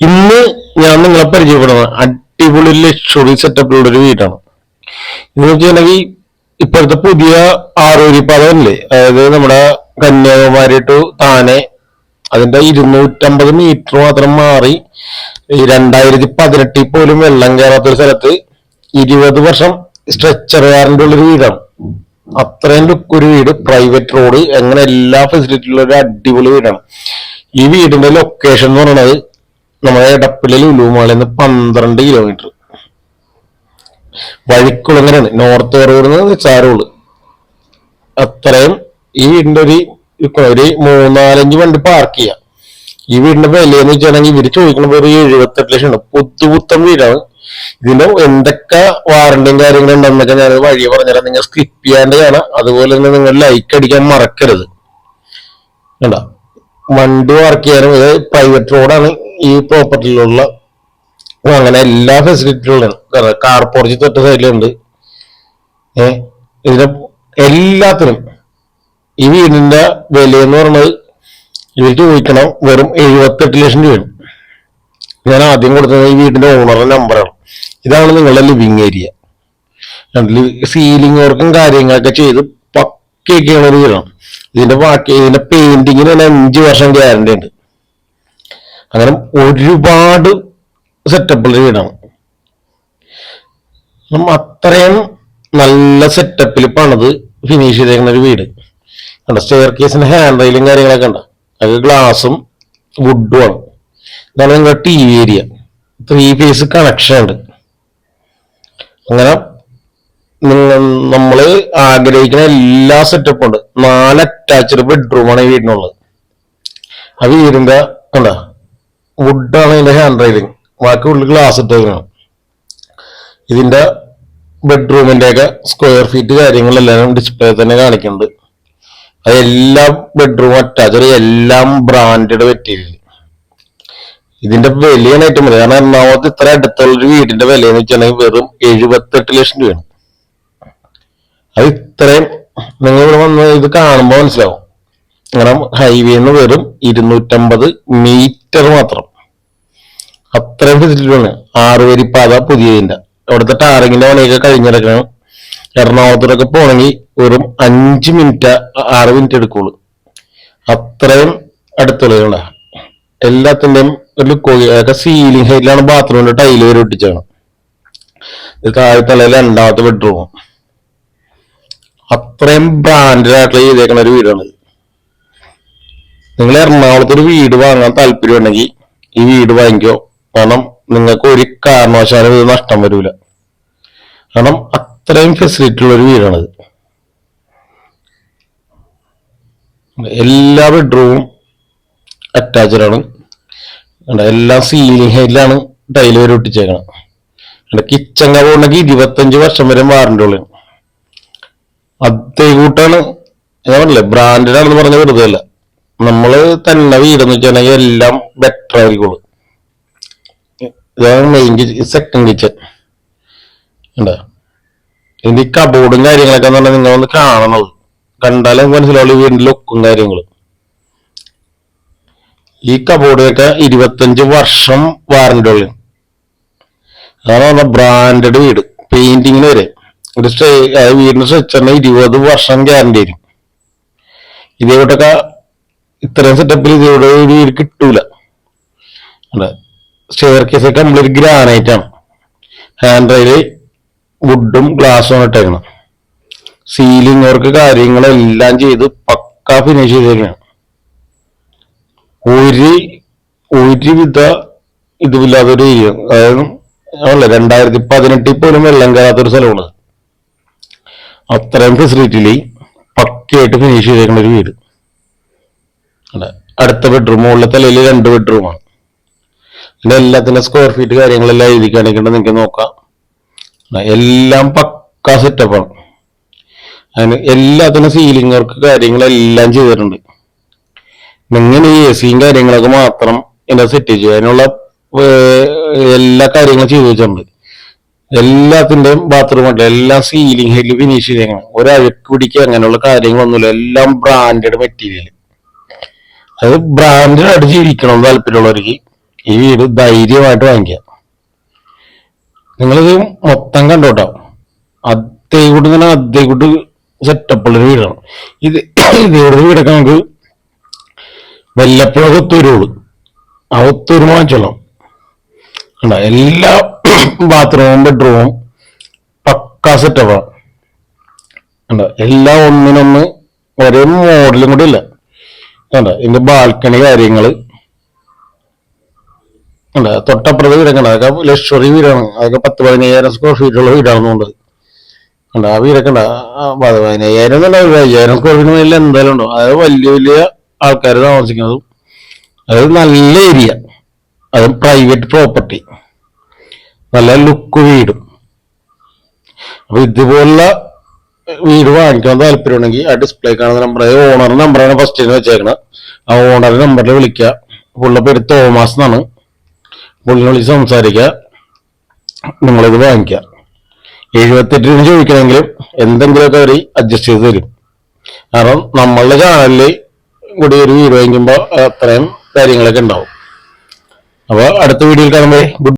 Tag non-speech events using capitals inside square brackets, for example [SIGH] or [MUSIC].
ഇന്ന് ഞാൻ നിങ്ങളെ പരിചയപ്പെടുന്നത് അടിപൊളി ലക്ഷറി സെറ്റപ്പിലുള്ള ഒരു വീടാണ്. എന്ന് വെച്ചിട്ടുണ്ടെങ്കിൽ ഇപ്പോഴത്തെ പുതിയ ആറൂരി പാതമല്ലേ അതായത് നമ്മുടെ കന്യാകുമാരി ടു താനെ അതിന്റെ ഇരുന്നൂറ്റമ്പത് മീറ്റർ മാത്രം മാറി രണ്ടായിരത്തി പതിനെട്ടിൽ പോലും വെള്ളം കയറാത്ത ഒരു സ്ഥലത്ത് ഇരുപത് വർഷം സ്ട്രെച്ചർ വാറന്റ് ഉള്ളൊരു വീടാണ്. അത്രയും ലുക്ക് ഒരു വീട് പ്രൈവറ്റ് റോഡ് അങ്ങനെ എല്ലാ ഫെസിലിറ്റിയുള്ള ഒരു അടിപൊളി വീടാണ്. ഈ വീടിന്റെ ലൊക്കേഷൻ എന്ന് പറയുന്നത് നമ്മുടെ എടപ്പിലെ ലുലുമാളിൽ നിന്ന് പന്ത്രണ്ട് കിലോമീറ്റർ വഴിക്കുളങ്ങനെയാണ് നോർത്ത് കറൂർ നിസാറുള്ളു അത്രയും ഈ വീടിന്റെ ഒരു ഒരു മൂന്നാലഞ്ച് വണ്ടി പാർക്ക് ചെയ്യാം. ഈ വീടിന്റെ വിലയെന്ന് വെച്ചാണെങ്കിൽ ഇവർ ചോദിക്കുന്നത് ഒരു എഴുപത്തെട്ട് ലക്ഷം ഉണ്ട് പുത്തു പുത്തൻ വീടാണ്. ഇതിന്റെ എന്തൊക്കെ വാറണ്ടിയും കാര്യങ്ങളും ഉണ്ടെന്നൊക്കെ ഞാൻ വഴി പറഞ്ഞുതരാം. നിങ്ങൾ സ്കിപ്പ് ചെയ്യാണ്ട് കാണാം അതുപോലെ തന്നെ നിങ്ങൾ ലൈക്ക് അടിക്കാൻ മറക്കരുത്. കണ്ട? വണ്ടി വർക്ക് ചെയ്യാനും ഇത് പ്രൈവറ്റ് റോഡാണ് ഈ പ്രോപ്പർട്ടിയിലുള്ള അങ്ങനെ എല്ലാ ഫെസിലിറ്റികളും കാർ പോർച്ച് തൊട്ട് സൈഡിലുണ്ട് ഇതിന്റെ എല്ലാത്തിനും ഈ വീടിന്റെ വില എന്ന് പറയുന്നത് ഇവർ ചോദിക്കണം വെറും എഴുപത്തെട്ട് ലക്ഷം രൂപയാണ്. ഞാൻ ആദ്യം കൊടുത്തത് ഈ വീടിന്റെ ഓണറുടെ നമ്പറാണ് ഇതാണ് നിങ്ങളുടെ ലിവിങ് ഏരിയ സീലിംഗ് വർക്കും കാര്യങ്ങളൊക്കെ ചെയ്ത് പക്കയൊക്കെയാണ് വീടാണ്. ഇതിന്റെ ബാക്കി ഇതിന്റെ പെയിന്റിങ്ങിന് തന്നെ അഞ്ച് വർഷം ഗ്യാരണ്ടി ഉണ്ട്. അങ്ങനെ ഒരുപാട് സെറ്റപ്പുള്ള വീടാണ് നമ്മ അത്രയും നല്ല സെറ്റപ്പിൽ പണിത് ഫിനിഷ് ചെയ്തേക്കുന്ന ഒരു വീട്. കണ്ട? സ്റ്റെയർ കേസിന്റെ ഹാൻഡ് റെയിലും കാര്യങ്ങളൊക്കെ ഉണ്ട് അത് ഗ്ലാസും വുഡും ആണ്. ഇതാണ് നിങ്ങളുടെ T V area three phase connection ഉണ്ട്. അങ്ങനെ നമ്മൾ ആഗ്രഹിക്കുന്ന എല്ലാ സെറ്റപ്പും ഉണ്ട്. നാല് അറ്റാച്ച്ഡ് ബെഡ്റൂമാണ് ഈ വീടിനുള്ളത്. ആ വീടിന്റെ കണ്ട? വുഡാണ് ഇതിന്റെ ഹാൻഡ് റൈലിംഗ് ബാക്കി ഉള്ളിൽ ഗ്ലാസ് ഇട്ടതിനാണ് ഇതിന്റെ ബെഡ്റൂമിന്റെ ഒക്കെ സ്ക്വയർ ഫീറ്റ് കാര്യങ്ങളെല്ലാം ഡിസ്പ്ലേ തന്നെ കാണിക്കുന്നുണ്ട് അതെല്ലാം ബെഡ്റൂം അറ്റാച്ച് എല്ലാം ബ്രാൻഡഡ് മെറ്റീരിയൽ ഇതിന്റെ വിലയാണ് ഏറ്റവും വലിയ. കാരണം എറണാകുളത്ത് ഇത്ര അടുത്തുള്ള വീടിന്റെ വില എന്ന് വെച്ചിട്ടുണ്ടെങ്കിൽ വെറും എഴുപത്തെട്ട് ലക്ഷം രൂപയാണ്. അത് ഇത്രയും നിങ്ങൾ ഇവിടെ വന്ന് ഇത് കാണുമ്പോൾ മനസ്സിലാവും. കാരണം ഹൈവേന്ന് വെറും ഇരുന്നൂറ്റമ്പത് മീറ്റർ മാത്രം. അത്രയും ഫെസിലിറ്റിയാണ് ആറുവരി പാത പുതിയതിന്റെ അവിടുത്തെ ടാറിങ്ങിന്റെ പണിയൊക്കെ കഴിഞ്ഞിടക്കണം. എറണാകുളത്തോടൊക്കെ പോകണമെങ്കിൽ വെറും അഞ്ച് മിനിറ്റ് ആറ് മിനിറ്റ് എടുക്കുള്ളൂ. അത്രയും അടുത്തുള്ള എല്ലാത്തിന്റെയും ഒരു അതൊക്കെ സീലിംഗ് ഹൈറ്റിലാണ് ബാത്റൂമിന്റെ ടൈൽ വരെ ഒട്ടിച്ചാണ് ഇത് താഴെത്തല രണ്ടാമത്തെ ബെഡ്റൂം അത്രയും ബ്രാൻഡഡ് ആയിട്ടുള്ള ചെയ്തേക്കുന്ന ഒരു വീടാണ്. നിങ്ങൾ എറണാകുളത്ത് ഒരു വീട് വാങ്ങാൻ താല്പര്യം ഉണ്ടെങ്കിൽ ഈ വീട് വാങ്ങിക്കോ. കാരണം നിങ്ങൾക്ക് ഒരു കാരണവശാലും ഇത് നഷ്ടം വരൂല. കാരണം അത്രയും ഫെസിലിറ്റി ഉള്ള ഒരു വീടാണിത്. എല്ലാ ബെഡ്റൂമും അറ്റാച്ച്ഡ് ആണ്. എല്ലാം സീലിംഗ് ഹൈറ്റിലാണ് ടൈൽ വരെ ഒട്ടിച്ചേക്കണം കിച്ചൺ കബോർഡിനൊക്കെ ഇരുപത്തഞ്ച് വർഷം വരെ വാറണ്ടി ഉള്ളു അതേ കൂട്ടാണ് ഞാൻ പറഞ്ഞില്ലേ ബ്രാൻഡഡ് ആണെന്ന് പറഞ്ഞ വെറുതെ അല്ല. നമ്മൾ തന്നെ വീടെന്ന് വെച്ചിട്ടുണ്ടെങ്കിൽ എല്ലാം ബെറ്റർ ആയിരിക്കുള്ളൂ. ഇതാണ് സെക്കൻഡ് കിച്ചൺ ഉണ്ടോ കബോർഡും കാര്യങ്ങളൊക്കെ എന്ന് പറഞ്ഞാൽ നിങ്ങൾ ഒന്ന് കാണണത് കണ്ടാലേ മനസ്സിലാവുള്ളൂ വീടിന്റെ ലുക്കും കാര്യങ്ങളും. ഈ കബോർഡൊക്കെ ഇരുപത്തഞ്ച് വർഷം വാറണ്ടി ഉള്ളു. അതാണ് ബ്രാൻഡഡ് വീട്. പെയിന്റിങ്ങിന് വരെ. ഒരു സ്റ്റേ വീടിന് സ്ട്രക്ചറിന് ഇരുപത് വർഷം ഗ്യാരണ്ടി വരും ഇതേവിട്ടൊക്കെ ഇത്രയും സെറ്റപ്പിൽ ഇതേവിടെ ഒരു വീട് കിട്ടൂല. സ്റ്റെയർ കേസ് കംപ്ലീറ്റ് ഗ്രാനൈറ്റ് ആണ്. ഹാൻഡ് റെയിൽ വുഡും ഗ്ലാസ്സും ഇട്ടേക്കണം. സീലിംഗ് വർക്ക് കാര്യങ്ങളെല്ലാം ചെയ്ത് പക്ക ഫിനിഷ് ചെയ്തേക്കാണ്. ഒരു ഒരുവിധ ഇതുമില്ലാത്തൊരു ഏരിയ അതായത് രണ്ടായിരത്തി പതിനെട്ടിൽ പോലും വെള്ളം കയറാത്തൊരു സ്ഥലമാണ്. അത്രയും ഫെസിലിറ്റിയിൽ പക്കയായിട്ട് ഫിനിഷ് ചെയ്തേക്കുന്ന ഒരു വീട്. അടുത്ത ബെഡ്റൂം മുകളിലെ തലയിൽ രണ്ട് ബെഡ്റൂമാണ് ഇതിന്റെ എല്ലാത്തിന്റെ സ്ക്വയർ ഫീറ്റ് കാര്യങ്ങളെല്ലാം എഴുതി കാണിക്കേണ്ടത് നിങ്ങൾക്ക് നോക്കാം. എല്ലാം പക്ക സെറ്റപ്പാണ് അതിന് എല്ലാത്തിനും സീലിംഗ് വർക്ക് കാര്യങ്ങളെല്ലാം ചെയ്തിട്ടുണ്ട്. നിങ്ങൾ ഈ എ സിയും കാര്യങ്ങളൊക്കെ മാത്രം എന്നെ സെറ്റ് ചെയ്യുക അതിനുള്ള എല്ലാ കാര്യങ്ങളും ചെയ്തു വെച്ചിട്ടുണ്ട്. എല്ലാത്തിന്റെയും ബാത്റൂം ഉണ്ട്. എല്ലാം സീലിംഗ് ഹെല്ല് ഫിനിഷ് ചെയ്തേക്കണം. ഒരഴുക്ക് പിടിക്കുക അങ്ങനെയുള്ള കാര്യങ്ങളൊന്നുമില്ല. എല്ലാം ബ്രാൻഡഡ് മെറ്റീരിയൽ അത് ബ്രാൻഡഡ് ആയിട്ട് ജീവിക്കണം താല്പര്യമുള്ളവർക്ക്. ഈ വീട് ധൈര്യമായിട്ട് വാങ്ങിക്കാം നിങ്ങളിത് മൊത്തം കണ്ടോട്ടോ. അതേകൂട്ട് തന്നെ അതേകൂട്ട് സെറ്റപ്പുള്ളൊരു വീടാണ്. ഇത് [COUGHS] ഇതേടൊരു വീടൊക്കെ നമുക്ക് വല്ലപ്പോഴൊക്കെ ഒത്തുവരുള്ളൂ ആ ഒത്തൊരുമ വാങ്ങിച്ചോളാം. കണ്ടോ? എല്ലാ [COUGHS] ബാത്റൂമും ബെഡ്റൂമും പക്കാ സെറ്റപ്പാണ് കണ്ടോ? എല്ലാ ഒന്നിനൊന്ന് ഒരേ മോഡലും കൂടി ഇല്ല. കണ്ടോ? ഇതിന്റെ ബാൽക്കണി കാര്യങ്ങൾ കണ്ടോ തൊട്ടപ്പുറത്ത് വീടൊക്കെ അതൊക്കെ ലക്ഷറി വീടാണ്. അതൊക്കെ പത്ത് പതിനയ്യായിരം സ്ക്വയർ ഫീറ്റുള്ള വീടാണെന്നുണ്ട്. ഉണ്ട്. ആ വീടൊക്കെ ഉണ്ടോ. പതിനയ്യായിരം എന്നല്ല അയ്യായിരം സ്ക്വയർ ഫീറ്റിന് മേലിൽ എന്തായാലും ഉണ്ടോ. അതായത് വലിയ വലിയ ആൾക്കാർ താമസിക്കുന്നതും അതായത് നല്ല ഏരിയ അത് പ്രൈവറ്റ് പ്രോപ്പർട്ടി നല്ല ലുക്ക് വീടും. അപ്പൊ ഇതുപോലുള്ള വീട് വാങ്ങിക്കാൻ താല്പര്യമുണ്ടെങ്കിൽ ആ ഡിസ്പ്ലേ കാണുന്ന നമ്പർ ഓണർ നമ്പറാണ് ഫസ്റ്റിന് വെച്ചേക്കണത്. ആ ഓണർ നമ്പറിൽ വിളിക്കുക. പുള്ള പേര് തോമസ് എന്നാണ്. പുള്ളിനെ വിളിച്ച് സംസാരിക്കുക. നിങ്ങളിത് വാങ്ങിക്കുക. എഴുപത്തെട്ട് രൂപ ചോദിക്കണമെങ്കിലും എന്തെങ്കിലുമൊക്കെ അവർ അഡ്ജസ്റ്റ് ചെയ്ത് തരും. കാരണം നമ്മളുടെ ചാനലിൽ കൂടി ഒരു വീഡിയോ വാങ്ങിക്കുമ്പോൾ അത്രയും കാര്യങ്ങളൊക്കെ ഉണ്ടാവും. അപ്പോൾ അടുത്ത വീഡിയോയിൽ കാണുമ്പോൾ